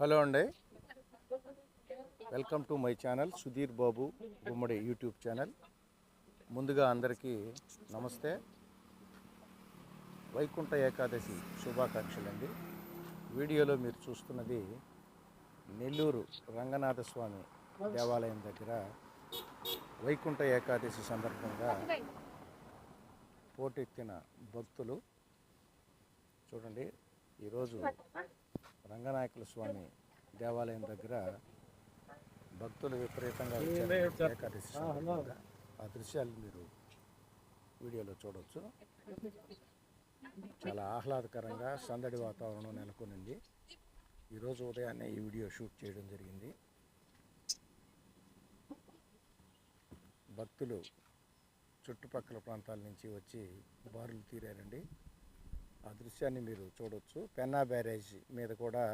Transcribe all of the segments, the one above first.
Hello అండి. Welcome to my channel Sudheer Babu Gummadi YouTube channel. ముందుగా అందరికీ నమస్తే. వైకుంఠ ఏకాదశి శుభాకాంక్షలు అండి వీడియోలో మీరు చూస్తున్నది నెల్లూరు రంగనాథ స్వామి దేవాలయం దగ్గర వైకుంఠ ఏకాదశి సందర్భంగా పోటెత్తిన భక్తులు చూడండి. ఈరోజు రంగనాయకుల స్వామి దేవాలయం దగ్గర భక్తులు విపరీతంగా. ఆ దృశ్యాలు మీరు వీడియోలో చూడవచ్చు చాలా ఆహ్లాదకరంగా సందడి వాతావరణం నెలకొనింది. ఈరోజు ఉదయాన్నే ఈ వీడియో షూట్ చేయడం జరిగింది. భక్తులు చుట్టుపక్కల ప్రాంతాల నుంచి వచ్చి బారులు తీరారండి. దృశ్యాన్ని మీరు చూడవచ్చు పెన్నా బ్యారేజ్ మీద కూడా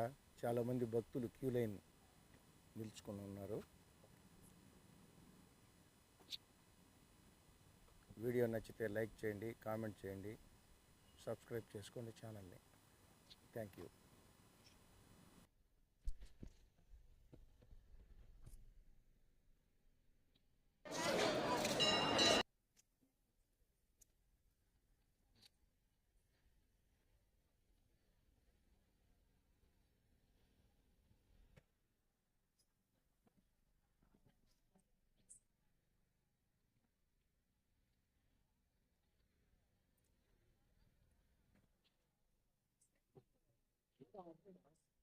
చాలామంది భక్తులు క్యూ లైన్ నిలుచుకుని ఉన్నారు. వీడియో నచ్చితే లైక్ చేయండి కామెంట్ చేయండి సబ్స్క్రైబ్ చేసుకోండి ఛానల్ని. Thank you. Oh, who knows?